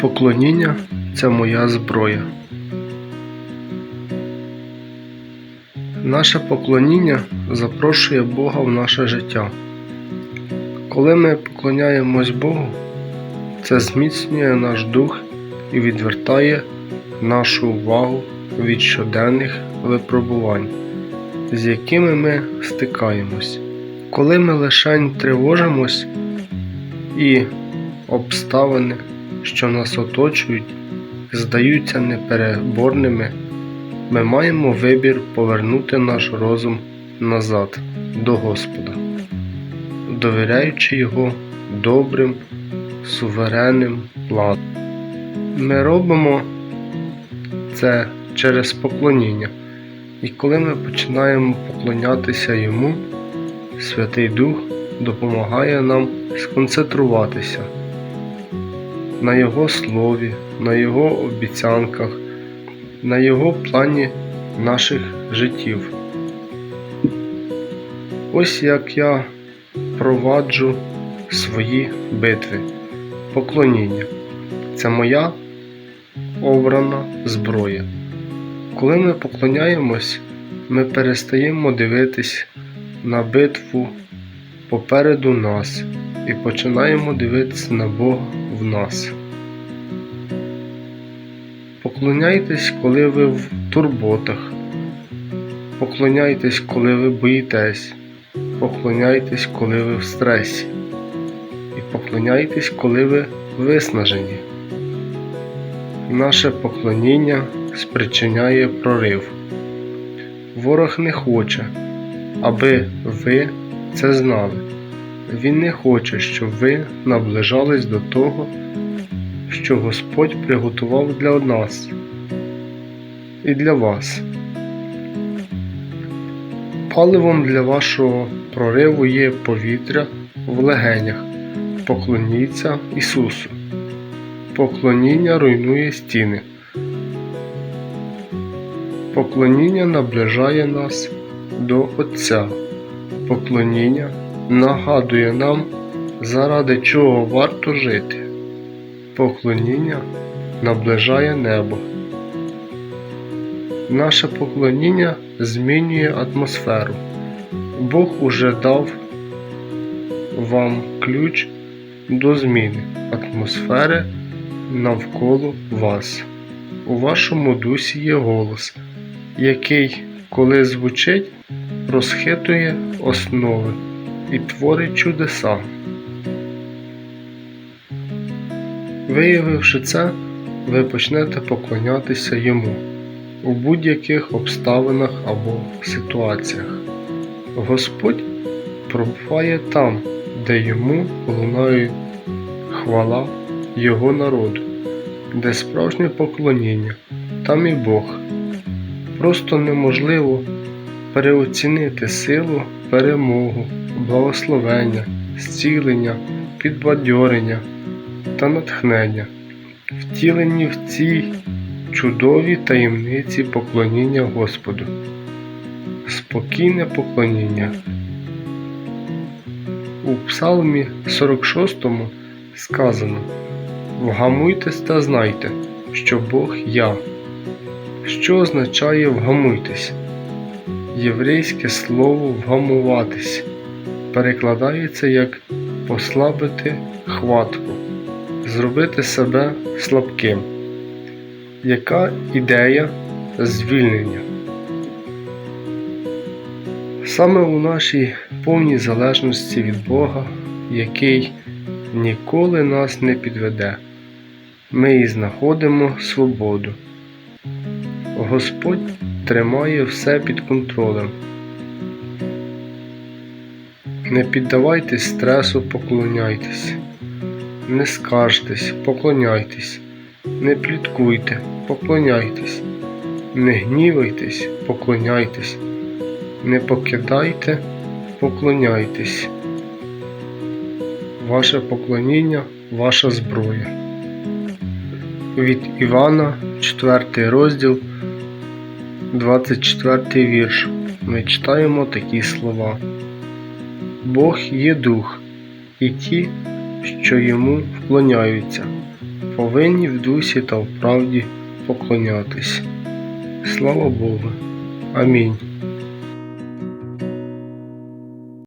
Поклоніння це моя зброя. Наше поклоніння запрошує Бога в наше життя. Коли ми поклоняємось Богу, це зміцнює наш дух і відвертає нашу увагу від щоденних випробувань, з якими ми стикаємось. Коли ми лишень тривожимось і обставини, що нас оточують, здаються непереборними, ми маємо вибір повернути наш розум назад до Господа, довіряючи Його добрим, суверенним планом. Ми робимо це через поклоніння, і коли ми починаємо поклонятися Йому, Святий Дух допомагає нам сконцентруватися на Його слові, на Його обіцянках, на Його плані наших життів. Ось як я проваджу свої битви. Поклоніння. Це моя обрана зброя. Коли ми поклоняємось, ми перестаємо дивитись на битву попереду нас і починаємо дивитися на Бога в нас. Поклоняйтесь, коли ви в турботах. Поклоняйтесь, коли ви боїтесь. Поклоняйтесь, коли ви в стресі. І поклоняйтесь, коли ви виснажені. Наше поклоніння спричиняє прорив. Ворог не хоче, аби ви це знали. Він не хоче, щоб ви наближались до того, що Господь приготував для нас і для вас. Паливом для вашого прориву є повітря в легенях. Поклоніться Ісусу. Поклоніння руйнує стіни. Поклоніння наближає нас до Отця. Поклоніння нагадує нам, заради чого варто жити. Поклоніння наближає небо. Наше поклоніння змінює атмосферу. Бог уже дав вам ключ до зміни атмосфери навколо вас. У вашому дусі є голос, який, коли звучить, розхитує основи і творить чудеса. Виявивши це, ви почнете поклонятися йому у будь-яких обставинах або ситуаціях. Господь пробуває там, де йому лунає хвала Його народу, де справжнє поклоніння, там і Бог. Просто неможливо переоцінити силу, перемогу, благословення, зцілення, підбадьорення та натхнення, втілені в цій чудовій таємниці поклоніння Господу. Спокійне поклоніння. У Псалмі 46 сказано Вгамуйтесь та знайте, що Бог я. Що означає вгамуйтесь? Єврейське слово вгамуватись перекладається як послабити хватку, зробити себе слабким. Яка ідея звільнення? Саме у нашій повній залежності від Бога, який ніколи нас не підведе, ми і знаходимо свободу. Господь тримає все під контролем. Не піддавайтесь стресу, поклоняйтесь, не скаржтесь, поклоняйтесь, не пліткуйте, поклоняйтесь, не гнівайтесь, поклоняйтесь, не покидайте, поклоняйтесь. Ваше поклоніння, ваша зброя. Від Івана, 4 розділ, 24 вірш. Ми читаємо такі слова. Бог є дух, і ті, що йому вклоняються, повинні в дусі та в правді поклонятись. Слава Богу. Амінь.